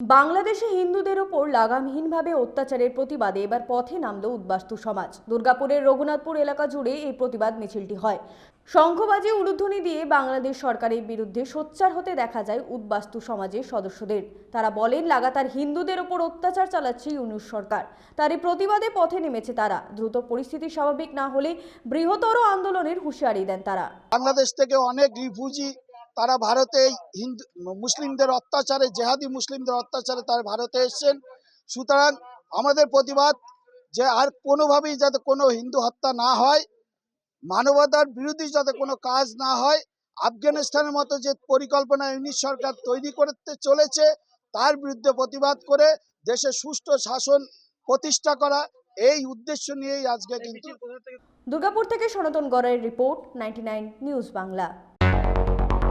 বাংলাদেশে হিন্দুদের ওপর লাগামহীনভাবে অত্যাচারের প্রতিবাদে এবার পথে নামল উদ্বাস্তু সমাজ। দুর্গাপুরের রঘুনাথপুর এলাকা জুড়ে এই প্রতিবাদ মিছিলটি হয়। শঙ্খবাজি উলুধ্বনি দিয়ে বাংলাদেশ সরকারের বিরুদ্ধে সোচ্চার হতে দেখা যায় উদ্বাস্তু সমাজের সদস্যদের। তারা বলেন, লাগাতার হিন্দুদের ওপর অত্যাচার চালাচ্ছে ইউনুস সরকার। তারই প্রতিবাদে পথে নেমেছে তারা। দ্রুত পরিস্থিতি স্বাভাবিক না হলে বৃহত্তর আন্দোলনের হুঁশিয়ারি দেন তারা। বাংলাদেশ থেকে অনেক রিফিউজি তারা ভারতে হিন্দু, মুসলিমদের অত্যাচারে, জেহাদি মুসলিমদের অত্যাচারে তারা ভারতে এসছেন। সুতরাং আমাদের প্রতিবাদ যে আর কোনোভাবেই যাতে কোনো হিন্দু হত্যা না হয়, মানবতার বিরোধী যাতে কোনো কাজ না হয়, আফগানিস্তানের মতো যে পরিকল্পনা ইউনিশ সরকার তৈরি করতে চলেছে, তার বিরুদ্ধে প্রতিবাদ করে দেশে সুষ্ঠু শাসন প্রতিষ্ঠা করা, এই উদ্দেশ্য নিয়েই আজকে কিন্তু দুর্গাপুর থেকে সনাতন গড়ের রিপোর্ট, নাইনটি নিউজ বাংলা।